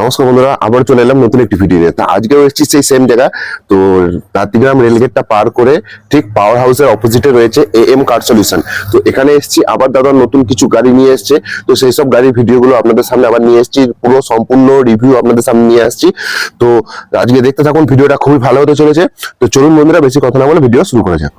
নমস্কার বন্ধুরা, আবার চলে এলাম নতুন একটি ভিডিও নিয়ে তা আজকেও এসেছি সেই সেম জায়গা। তো তাঁতিগ্রাম রেলগেটটা পার করে ঠিক পাওয়ার হাউসের অপোজিটে রয়েছে এ এম কার সলিউশন তো এখানে এসেছি, আবার দাদা নতুন কিছু গাড়ি নিয়ে এসেছে। তো সেই সব গাড়ির ভিডিওগুলো আপনাদের সামনে আবার নিয়ে এসেছি, পুরো সম্পূর্ণ রিভিউ আপনাদের সামনে নিয়ে আসছি। তো আজকে দেখতে থাকুন ভিডিওটা খুবই ভালো হতে চলেছে। তো চলুন বন্ধুরা, বেশি কথা না বলে ভিডিও শুরু করা যাক।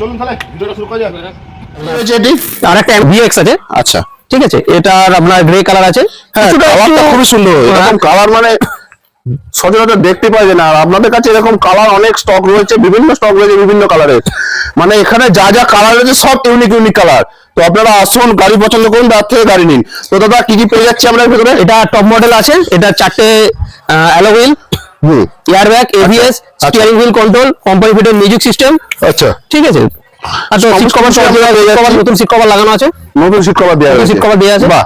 চলুন তাহলে ভিডিওটা শুরু করা যাক। এটি আর একটা ভিএক্স আছে। আচ্ছা। ঠিক আছে এটার আপনার গ্রে কালার আছে। হ্যাঁ কালারটা খুবই সুন্দর। এরকম হ্যাঁ। কালার মানে সচরাচর দেখতে পাওয়া যায় না। আর আপনাদের কাছে এরকম কালার অনেক স্টক রয়েছে বিভিন্ন স্টক রয়েছে বিভিন্ন কালারের মানে এখানে যা যা কালার রয়েছে সব ইউনিক ইউনিক কালার তো আপনারা আসুন গাড়ি পছন্দ করুন তার থেকে গাড়ি নিন। তো দাদা কি কি পেয়ে যাচ্ছে আমরা ভেতরে? এটা টপ মডেল আছে এটা চারটে অ্যালো হুইল হুম। Air bag ABS steering wheel control company fitted music system আচ্ছা। ঠিক আছে? সব সিট কভার কিছু আপনারা নতুন সিট কভার লাগানো আছে। নতুন সিট কভার দেওয়া রয়েছে সিট কভার দেওয়া আছে। বাহ।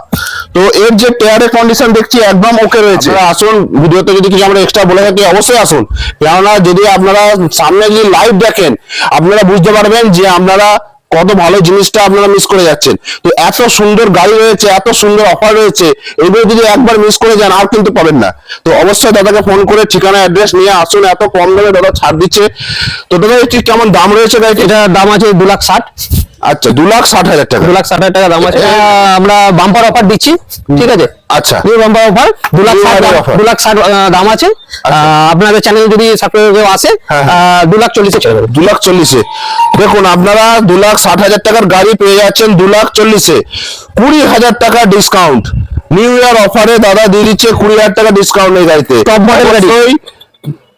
তো এর যে টায়ারের কন্ডিশন দেখছি একদম ওকে রয়েছে। আসুন ভিডিওতে যদি কিছু আমরা এক্সট্রা বলে থাকি অবশ্যই আসুন। কেননা যদি আপনারা সামনে যদি লাইভ দেখেন আপনারা বুঝতে পারবেন যে আপনারা কত ভালো জিনিসটা আপনারা মিস করে যাচ্ছেন। তো এত সুন্দর গাড়ি রয়েছে, এত সুন্দর অফার রয়েছে, এগুলো যদি একবার মিস করে যান, আর কিন্তু পাবেন না। তো অবশ্যই দাদাকে ফোন করে ঠিকানা অ্যাড্রেস নিয়ে আসুন, এত কম দামে দাদা ছাড় দিচ্ছে। তো দাদা এটি কেমন দাম রয়েছে? এটা দাম আছে দু লাখ ষাট। আচ্ছা দু লাখ ষাট হাজার টাকা। দু লাখ ষাট হাজার টাকা দাম আছে। আমরা বাম্পার অফার দিচ্ছি ঠিক আছে? আচ্ছা। নিউ বাম্পার অফার দু লাখ ষাট দু লাখ ষাট দাম আছে। আচ্ছা। আপনাদের চ্যানেল যদি সাবস্ক্রাইব কেউ আসে হ্যাঁ, দু লাখ চল্লিশে ছেড়ে দেবে দু লাখ চল্লিশে। দেখুন আপনারা দু লাখ ষাট হাজার টাকার গাড়ি পেয়ে যাচ্ছেন দু লাখ চল্লিশে। কুড়ি হাজার টাকা ডিসকাউন্ট নিউ ইয়ার অফারে দাদা দিয়ে দিচ্ছে কুড়ি হাজার টাকা ডিসকাউন্ট এই গাড়িতে। Top model গাড়ি।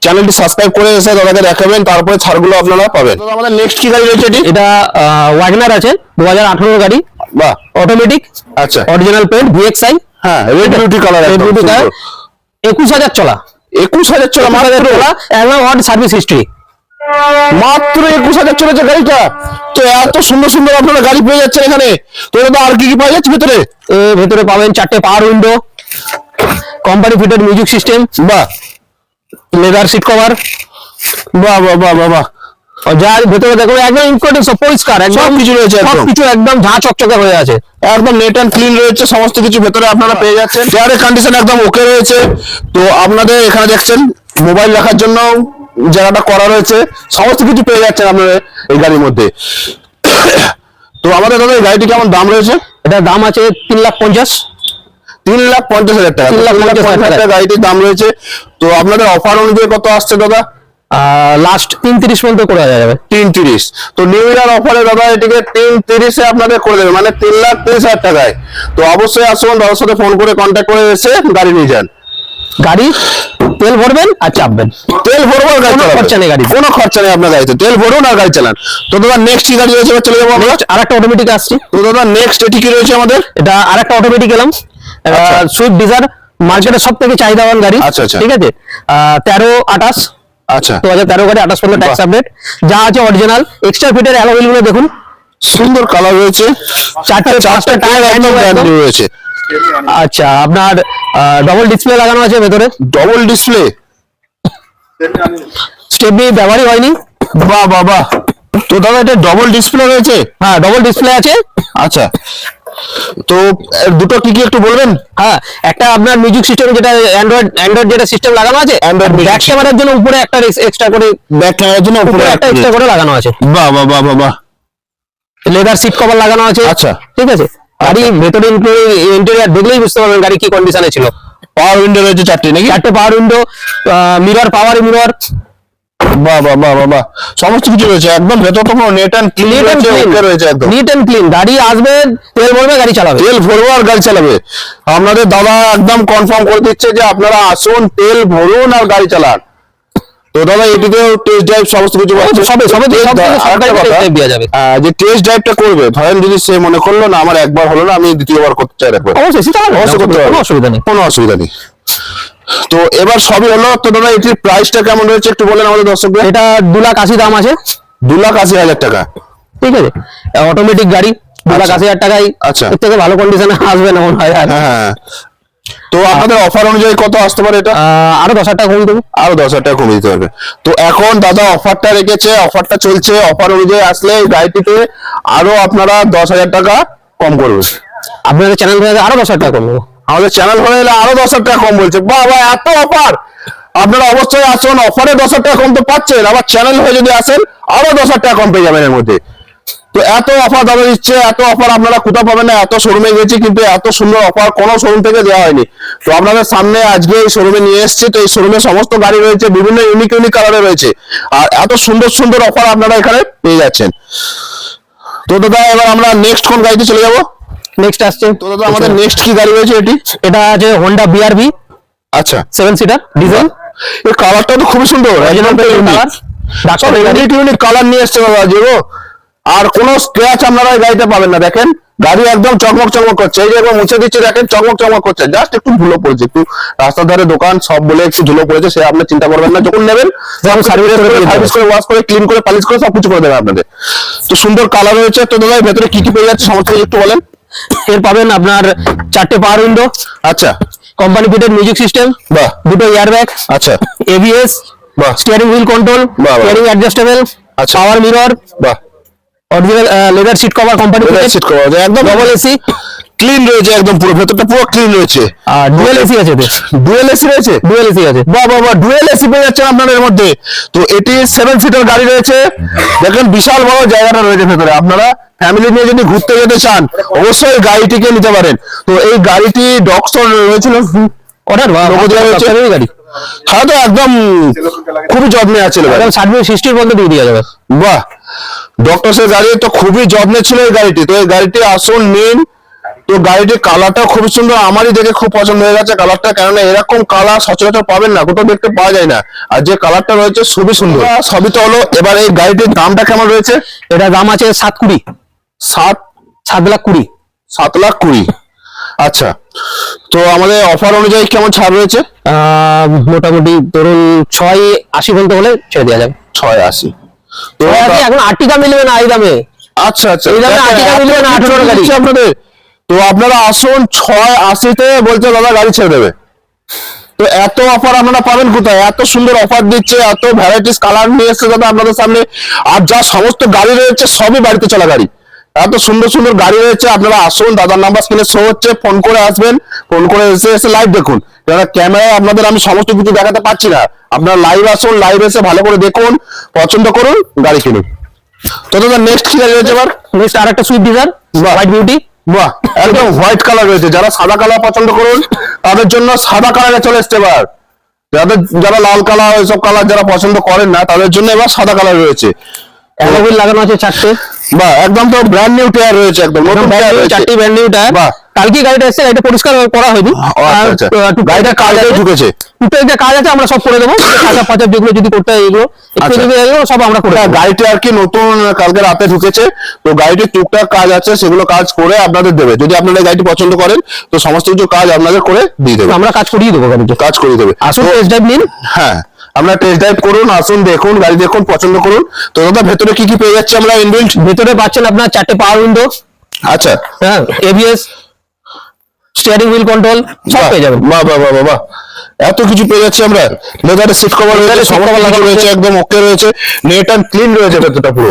চ্যানেলটি সাবস্ক্রাইব করে এসে দাদাকে দেখাবেন তারপরে ছাড়গুলো আপনারা পাবেন। দাদা, আমাদের নেক্সট কি গাড়ি রয়েছে এটি? এটা ওয়াগনার আছে দু হাজার আঠারো গাড়ি। বাহ। অটোমেটিক আচ্ছা। অরিজিনাল পেন্ট ভিএক্সআই হ্যাঁ red beauty colour red beauty colour একুশ হাজার চলা। একুশ হাজার চলা মাত্র? চলা একদম হট সার্ভিস হিস্ট্রি মাত্র একুশ হাজার চলেছে গাড়িটা? তো এত সুন্দর সুন্দর আপনারা গাড়ি পেয়ে যাচ্ছেন এখানে। তো দাদা আর কি কি পাওয়া যাচ্ছে ভিতরে? ভেতরে পাবেন চারটে power window company fitted music system বাহ। লেদার সিট কভার বাহ বাহ বাহ বাহ বাহ। যার ভেতরে দেখো একদম সব পরিষ্কার একদম কিছু রয়েছে একদম। কিছু একদম ঝাঁ চকচকে হয়ে আছে। একদম নেট অ্যান্ড ক্লিন রয়েছে সমস্ত কিছু ভেতরে আপনারা পেয়ে যাচ্ছেন। চেয়ারের কন্ডিশন একদম ওকে রয়েছে। তো আপনাদের এখানে দেখছেন মোবাইল রাখার জন্য জায়গাটা করা রয়েছে সমস্ত কিছু পেয়ে যাচ্ছেন আপনারা এই গাড়ির মধ্যে। তো আমাদের দাদা এই গাড়িটি কেমন দাম রয়েছে? এটার দাম আছে তিন লাখ পঞ্চাশ। তিন লাখ পঞ্চাশ হাজার টাকা। তিন লাখ পঞ্চাশ হাজার টাকা। গাড়িটির দাম রয়েছে। তো আপনাদের অফার অনুযায়ী কত আসছে দাদা? লাস্ট তিন তিরিশ পর্যন্ত করে যাবে। তিন তিরিশ তো নিউ ইয়ার অফারে দাদা এটিকে তিন তিরিশে আপনাদের করে দেবে মানে তিন লাখ তিরিশ হাজার টাকায়। তো অবশ্যই আসুন দাদার সাথে ফোন করে কন্ট্যাক্ট করে এসে গাড়ি নিয়ে যান। গাড়ি তেল ভরবেন আর চাপবেন। তেল ভরবো আর গাড়ি খরচা নেই গাড়িতে। কোনো খরচা নেই আপনার গাড়িতে। তেল ভরুন আর গাড়ি চালান। তো দাদা নেক্সট কি গাড়ি রয়েছে চলে যাব আমরা? আর একটা অটোমেটিক আসছে। তো দাদা নেক্সট এটি কি রয়েছে আমাদের? এটা আর একটা অটোমেটিক এলাম। সুইফট ডিজার মার্কেটে সব থেকে চাহিদাবান গাড়ি। আচ্ছা, আচ্ছা। ঠিক আছে? তেরো আঠাশ। আচ্ছা। দু হাজার তেরো গাড়ি আঠাশ পর্যন্ত ট্যাক্স আপডেট যা আছে অরিজিনাল এক্সট্রা ফিটের অ্যালোভিলগুলো দেখুন। সুন্দর কালার রয়েছে। চারটে চারটে টায়ার। রয়েছে। আচ্ছা আপনার ডবল ডিসপ্লে লাগানো আছে ভেতরে। ডবল ডিসপ্লে স্টেপনি ব্যবহারই হয়নি। বাহ বাহ বাহ। তো দাদা এটা ডবল ডিসপ্লে রয়েছে? হ্যাঁ ডবল ডিসপ্লে আছে। আচ্ছা। তো দুটো কি কি একটু বলবেন? হ্যাঁ একটা আপনার মিউজিক সিস্টেম যেটা অ্যান্ড্রয়েড অ্যান্ড্রয়েড যেটা সিস্টেম লাগানো আছে অ্যান্ড্রয়েড ব্যাক ক্যামেরার জন্য উপরে একটা এক্সট্রা করে ব্যাক ক্যামেরার জন্য উপরে একটা এক্সট্রা করে লাগানো আছে। বাহ বাহ বাহ বাহ বাহ। লেদার সিট কভার লাগানো আছে। আচ্ছা। ঠিক আছে? গাড়ি ভেতরে ইন্টেরিয়ার দেখলেই বুঝতে পারবেন গাড়ি কি কন্ডিশনে ছিল। পাওয়ার উইন্ডো রয়েছে চারটে নাকি? চারটে power window mirror power mirror বাহ বাহ বাহ বাহ বাহ। সমস্ত কিছু রয়েছে একদম নেট অ্যান্ড ক্লিন রয়েছে ওকে রয়েছে একদম। নিট ক্লিন গাড়ি আসবে তেল ভরবে গাড়ি চালাবে। তেল ভরবো আর গাড়ি চালাবে। আপনাদের দাদা একদম কনফার্ম করে দিচ্ছে যে আপনারা আসুন তেল ভরুন আর গাড়ি চালান। তো দাদা এটিতে টেস্ট ড্রাইভ সমস্ত কিছু। সবে সবে দেওয়া যাবে। যে টেস্ট ড্রাইভটা করবে ধরেন যদি সে মনে করল না আমার একবার হলো না আমি দ্বিতীয়বার করতে চাই একবার অবশ্যই সেটা অবশ্যই করতে কোনো অসুবিধা নেই। কোনো অসুবিধা নেই। তো এবার সবই হলো তো দাদা এটির প্রাইসটা কেমন রয়েছে একটু বলেন আমাদের দর্শকদের এটা দু লাখ আশি দাম আছে। দু লাখ আশি হাজার টাকা। ঠিক আছে? অটোমেটিক গাড়ি দু লাখ আচ্ছা। আশি হাজার টাকায়। আচ্ছা। এর থেকে ভালো কন্ডিশনে আসবে না মনে হয় হ্যাঁ হ্যাঁ। তো আপনাদের অফার অনুযায়ী কত আসতে পারে এটা? আরও দশ হাজার টাকা কমিয়ে দেবো। আরও দশ হাজার টাকা কমিয়ে দিতে হবে। তো এখন দাদা অফারটা রেখেছে অফারটা চলছে। অফার অনুযায়ী আসলে এই গাড়িটিতে আরও আপনারা দশ হাজার টাকা কম করবে। আপনাদের চ্যানেল থেকে আরও দশ হাজার টাকা কম আমাদের চ্যানেল হয়ে গেলে আরও দশ হাজার টাকা কম বলছে। বাবা এত অফার আপনারা অবশ্যই আসুন অফারে দশ হাজার টাকা কম তো পাচ্ছেন। আবার চ্যানেল হয়ে যদি আসেন আরও দশ হাজার টাকা কম পেয়ে যাবেন এর মধ্যে। তো এত অফার দাদা দিচ্ছে এত অফার আপনারা কোথাও পাবেন না এত শোরুমে গেছি কিন্তু এত সুন্দর অফার কোনো শোরুম থেকে দেওয়া হয়নি। তো আপনাদের সামনে আজকে এই শোরুমে নিয়ে এসেছি তো এই শোরুমে সমস্ত গাড়ি রয়েছে বিভিন্ন ইউনিক ইউনিক কালারে রয়েছে। আর এত সুন্দর সুন্দর অফার আপনারা এখানে পেয়ে যাচ্ছেন। তো দাদা এবার আমরা নেক্সট কোন গাড়িতে চলে যাব? নেক্সট আসছে। তো দাদা আমাদের নেক্সট কি গাড়ি রয়েছে এটি? এটা আছে হোন্ডা বিআরভি আচ্ছা। সেভেন সিটার ডিজেল এই কালারটা তো খুবই সুন্দর কালার নিয়ে এসছে বাবা জিরো আর কোনো স্ক্র্যাচ আপনারা এই গাড়িতে পাবেন না দেখেন? গাড়ি একদম চকমক চকমক করছে। এই যে একবার মুছে দিচ্ছে দেখেন চকমক চকমক করছে। জাস্ট একটু ধুলো পড়েছে একটু রাস্তার ধারে দোকান সব বলে একটু ধুলো পড়েছে সে আপনি চিন্তা করবেন না। যখন নেবেন সার্ভিস সার্ভিস করে ওয়াশ করে ক্লিন করে পালিশ করে সবকিছু করে দেবে আপনাদের। তো সুন্দর কালার রয়েছে। তো দাদা ভেতরে কি কি পেয়ে যাচ্ছে? সমস্ত একটু বলেন। এর পাবেন আপনার চারটে পাওয়ার উইন্ডো আচ্ছা। কোম্পানি ফিটেড মিউজিক সিস্টেম বাহ। দুটো এয়ারব্যাগ আচ্ছা। এবিএস বাহ। Steering wheel control. Steering adjustable আচ্ছা। পাওয়ার মিরর বাহ। Original leather seat cover company এটা সেট আছে একদম ডবল এসি ক্লিন রয়েছে একদম পুরো ভেতরটা পুরো ক্লিন রয়েছে। আর ডুয়েল এসি আছে ডুয়েল এসি রয়েছে? ডুয়েল এসি আছে। বাহ বাহ বাহ ডুয়েল এসি পেয়ে যাচ্ছেন আপনাদের এর মধ্যে। তো এটি সেভেন সিটার গাড়ি রয়েছে। দেখেন বিশাল বড় জায়গাটা রয়েছে ভেতরে। আপনারা ফ্যামিলি নিয়ে যদি ঘুরতে যেতে চান অবশ্যই গাড়িটিকে নিতে পারেন। তো এই গাড়িটি ডক্সর রয়েছিল। রয়েছে। গাড়ি? হ্যাঁ তো একদম খুবই যত্নে আছে সার্ভিস হিস্ট্রির বলতে দিয়ে দেওয়া যাবে। বাহ ডক্টরসের গাড়ি তো খুবই যত্নে ছিল এই গাড়িটি। তো এই গাড়িটি আসুন নিন তো গাড়িটির কালারটা খুবই সুন্দর। আমারই দেখে খুব পছন্দ হয়ে গেছে কালারটা কেননা এরকম কালার সচরাচর পাবেন না কোথাও দেখতে পাওয়া যায় না। আর যে কালারটা রয়েছে খুবই সুন্দর। সবই তো হলো এবার এই গাড়িটির দামটা কেমন রয়েছে? এটা দাম আছে সাত কুড়ি। সাত? সাত লাখ কুড়ি। সাত লাখ কুড়ি। আচ্ছা তো আমাদের অফার অনুযায়ী কেমন ছাড় রয়েছে? আহ, মোটামুটি ধরুন ছয় আশি পর্যন্ত হলে ছেড়ে দেওয়া যাবে। ছয় আশি। তো এখন আটটি মিলবে না এই দামে? আচ্ছা আচ্ছা। এই দামে আশি মিলবে না, আঠারো টাকা দিচ্ছে আপনাদের। তো আপনারা আসুন ছয় আশিতে বলছে দাদা গাড়ি ছেড়ে দেবে। তো এত অফার আপনারা পাবেন কোথায়? এত সুন্দর অফার দিচ্ছে এত ভ্যারাইটিস কালার নিয়ে এসছে দাদা আপনাদের সামনে। আর যা সমস্ত গাড়ি রয়েছে সবই বাড়িতে চলা গাড়ি। এত সুন্দর সুন্দর গাড়ি রয়েছে আপনারা আসুন দাদার নাম্বার স্ক্রিনে শো হচ্ছে ফোন করে আসবেন ফোন করে এসে এসে লাইভ দেখুন। কেননা ক্যামেরায় আপনাদের আমি সমস্ত কিছু দেখাতে পাচ্ছি না। আপনারা লাইভ আসুন লাইভ এসে ভালো করে দেখুন পছন্দ করুন গাড়ি কিনুন। তো দাদা নেক্সট কি গাড়ি রয়েছে এবার নেক্সট আর একটা সুইফট ডিজার। হোয়াইট বিউটি বাহ একদম হোয়াইট কালার রয়েছে। যারা সাদা কালার পছন্দ করুন তাদের জন্য সাদা কালারে চলে এসছে এবার। যাদের যারা লাল কালার ওইসব কালার যারা পছন্দ করেন না তাদের জন্য এবার সাদা কালার রয়েছে। অ্যালোভিল লাগানো আছে চারটে। বাহ একদম তো ব্র্যান্ড নিউ টায়ার রয়েছে একদম নতুন টায়ার রয়েছে। চারটি ব্র্যান্ড নিউ টায়ার। কালকে গাড়িটা এসেছে গাড়িটা পরিষ্কার করা হয়নি। আচ্ছা, আর, আচ্ছা। গাড়িটা কাজ। ঢুকেছে? টুকটাক কাজ আছে আমরা সব করে দেবো। কাঁচা ফাঁচা যেগুলো যদি করতে হয় এগুলো আচ্ছা। সব আমরা করে দেবো। আর কি নতুন কালকে রাতে ঢুকেছে। তো গাড়িটির টুকটাক কাজ আছে সেগুলো কাজ করে আপনাদের দেবে। যদি আপনারা গাড়িটি পছন্দ করেন তো সমস্ত কিছু কাজ আপনাদের করে দিয়ে দেবে। আমরা কাজ করিয়ে দেবো গাড়িতে। কাজ করিয়ে দেবে। আসুন টেস্ট ড্রাইভ নিন। হ্যাঁ। আমরা টেস্ট ড্রাইভ করুন আসুন দেখুন গাড়ি দেখুন পছন্দ করুন। তো দাদা ভেতরে কি কি পেয়ে যাচ্ছে আমরা? ইনবিল্ট ভেতরে পাচ্ছেন আপনার চারটে পাওয়ার উইন্ডো আচ্ছা। হ্যাঁ এবিএস স্টিয়ারিং হুইল কন্ট্রোল সব পেয়ে যাবেন। বাহ বাহ বাহ বাহ, এত কিছু পেয়ে যাচ্ছি আমরা। লেদারে সিট কভার রয়েছে সব লাগানো রয়েছে রয়েছে। একদম ওকে রয়েছে। নেট অ্যান্ড ক্লিন রয়েছে ভেতরটা পুরো।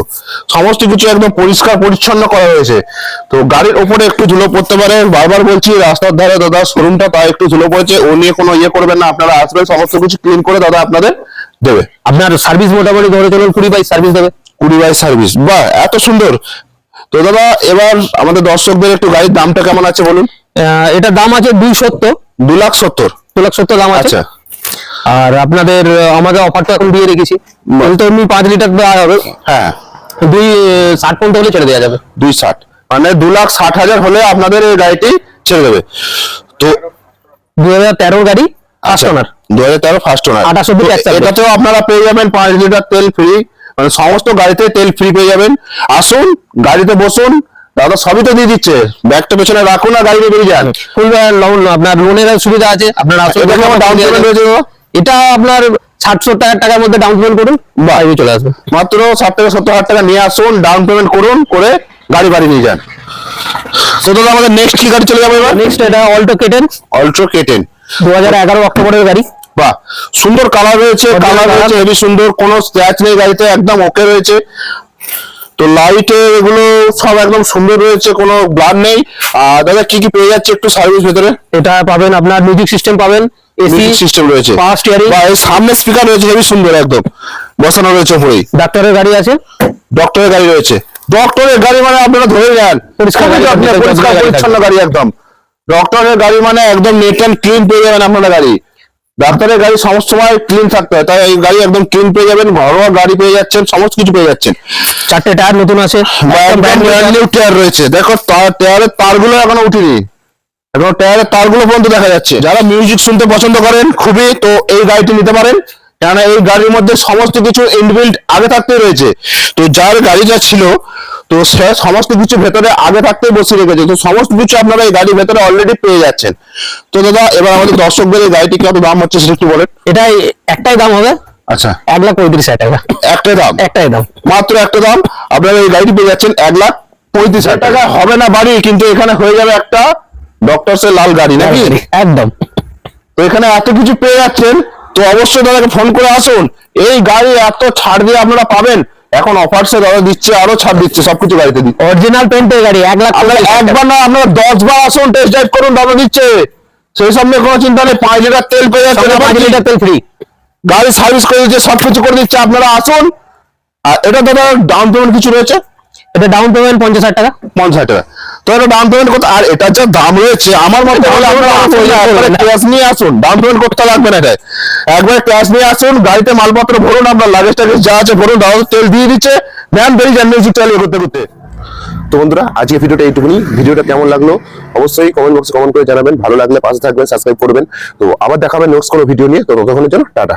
সমস্ত কিছু একদম পরিষ্কার পরিচ্ছন্ন করা হয়েছে তো গাড়ির ওপরে একটু ধুলো পড়তে পারে। বারবার বলছি রাস্তার ধারে দাদা শোরুমটা তাই একটু ধুলো পড়েছে। ও নিয়ে কোনো ইয়ে করবেন না আপনারা আসবেন সমস্ত কিছু ক্লিন করে দাদা আপনাদের দেবে। আপনার সার্ভিস মোটামুটি ধরে চলুন কুড়ি বাই সার্ভিস দেবে। কুড়ি বাই সার্ভিস বাহ এত সুন্দর। তো দাদা এবার আমাদের দর্শকদের একটু গাড়ির দামটা কেমন আছে বলুন? এটার দাম আছে দুই সত্তর। দু লাখ সত্তর। দু লাখ সত্তর দাম আছে। আচ্ছা। আর আপনাদের আমাদের অফার তো এখন দিয়ে রেখেছি। তেল তো এমনি পাঁচ লিটার দেওয়া হবে। হ্যাঁ। দুই ষাট পর্যন্ত হলে ছেড়ে দেওয়া যাবে। দুই ষাট। মানে দু লাখ ষাট হাজার হলে আপনাদের এই গাড়িটি ছেড়ে দেবে। তো দু হাজার তেরো গাড়ি ফার্স্ট ওনার দু হাজার তেরো ফার্স্ট ওনার 28 অব্দি tax থাকবে। এটাতেও আপনারা পেয়ে যাবেন পাঁচ লিটার তেল ফ্রি মানে সমস্ত গাড়িতে তেল ফ্রি পেয়ে যাবেন। আসুন গাড়িতে বসুন দাদা সবই তো দিয়ে দিচ্ছে। ব্যাগটা পেছনে রাখুন আর গাড়িতে বেরিয়ে যান। ফুল লোন আপনার লোনের সুবিধা আছে আপনার ডাউন পেমেন্ট রয়েছে? এটা আপনার সত্তর হাজার টাকার মধ্যে ডাউন পেমেন্ট করুন বাইরে চলে আসবে। মাত্র ষাট থেকে সত্তর হাজার টাকা নিয়ে আসুন ডাউন পেমেন্ট করুন করে গাড়ি বাড়ি নিয়ে যান। তো দাদা আমাদের নেক্সট কি গাড়ি চলে যাবে এবার? নেক্সট এটা অল্টো কেটেন অল্ট্রো কেটেন দু হাজার এগারো অক্টোবরের গাড়ি। বাহ। সুন্দর কালার রয়েছে কালার। রয়েছে হেভি সুন্দর কোনো স্ক্র্যাচ নেই গাড়িতে একদম ওকে রয়েছে। তো লাইটে এগুলো সব একদম সুন্দর রয়েছে কোনো ব্লার নেই। আর দাদা কি কি পেয়ে যাচ্ছে একটু সার্ভিস ভেতরে? এটা পাবেন আপনার মিউজিক সিস্টেম পাবেন এসি সিস্টেম রয়েছে। পাওয়ার স্টিয়ারিং বা সামনে স্পিকার রয়েছে সুন্দর একদম। বসানো রয়েছে উপরেই। ডাক্তারের গাড়ি আছে। ডক্টরের গাড়ি রয়েছে। ডক্টরের গাড়ি মানে আপনারা ধরে পরিষ্কার পরিষ্কার পরিচ্ছন্ন গাড়ি একদম। ডক্টরের গাড়ি মানে একদম নেট অ্যান্ড ক্লিন পেয়ে যাবেন আপনারা গাড়ি। ডাক্তারের গাড়ি সমস্ত সময় ক্লিন থাকতে হয়। তাই এই গাড়ি একদম ক্লিন পেয়ে যাবেন ঘরোয়া গাড়ি পেয়ে যাচ্ছেন সমস্ত কিছু পেয়ে যাচ্ছেন। চারটে টায়ার নতুন আছে। টায়ার রয়েছে। দেখো তার- টায়ারের তারগুলো এখনও উঠিনি। এখন টায়ারের তারগুলো পর্যন্ত দেখা যাচ্ছে। যারা মিউজিক শুনতে পছন্দ করেন খুবই তো এই গাড়িটি নিতে পারেন। কেননা এই গাড়ির মধ্যে সমস্ত কিছু ইনবিল্ট আগে থাকতেই রয়েছে। তো যার গাড়িটা ছিল তো সে সমস্ত কিছু ভেতরে আগে থাকতেই বসে রেখেছে তো সমস্ত কিছু আপনারা এই গাড়ির ভেতরে অলরেডি পেয়ে যাচ্ছেন। তো দাদা এবার আমাদের দর্শকদের এই গাড়িটি কত দাম হচ্ছে সেটা একটু বলেন। এটা একটাই দাম হবে। আচ্ছা। এক লাখ পঁয়ত্রিশ হাজার টাকা। একটাই দাম? একটাই দাম। মাত্র একটা দাম? আপনারা এই গাড়িটি পেয়ে যাচ্ছেন এক লাখ পঁয়ত্রিশ হাজার টাকা। হবে না বাড়ি কিন্তু এখানে হয়ে যাবে একটা ডক্টরস লাল গাড়ি নাকি? একদম। তো এখানে এত কিছু পেয়ে যাচ্ছেন তো অবশ্যই দাদাকে ফোন করে আসুন। এই গাড়ি এত ছাড় দিয়ে আপনারা পাবেন। এখন অফারসে দাদা দিচ্ছে আরও ছাড় দিচ্ছে সবকিছু গাড়িতে দিচ্ছে। অরিজিনাল পেন্টের গাড়ি এক লাখ আপনারা। একবার না আপনারা দশ বার আসুন টেস্ট ড্রাইভ করুন দাদা দিচ্ছে। সেই সব নিয়ে কোনো চিন্তা নেই পাঁচ লিটার তেল পেয়ে যাচ্ছে পাঁচ লিটার তেল ফ্রি গাড়ি সার্ভিস করে দিচ্ছে সবকিছু করে দিচ্ছে আপনারা আসুন। আর এটা দাদা ডাউন পেমেন্ট কিছু রয়েছে? এটা ডাউন পেমেন্ট পঞ্চাশ হাজার টাকা। পঞ্চাশ হাজার টাকা। তো এটা ডাউন পেমেন্ট করতে আর এটা যা দাম রয়েছে আমার মতে হলে আপনারা। ক্যাশ নিয়ে আসুন। ডাউন পেমেন্ট করতে লাগবে না এটা একবার ক্যাশ নিয়ে আসুন, গাড়িতে মালপত্র ভরুন, আপনার লাগেজ টাগেজ যা আছে ভরুন দাদা তেল দিয়ে দিচ্ছে। ম্যাম বেরিয়ে যান মিউজিক চালিয়ে করতে করতে তো বন্ধুরা আজকে ভিডিওটা এইটুকুনি। ভিডিওটা কেমন লাগল? অবশ্যই কমেন্ট বক্সে কমেন্ট করে জানাবেন। ভালো লাগলে পাশে থাকবেন সাবস্ক্রাইব করবেন। তো আবার দেখাবেন নেক্সট কোনো ভিডিও নিয়ে। তো ততক্ষণের জন্য টাটা।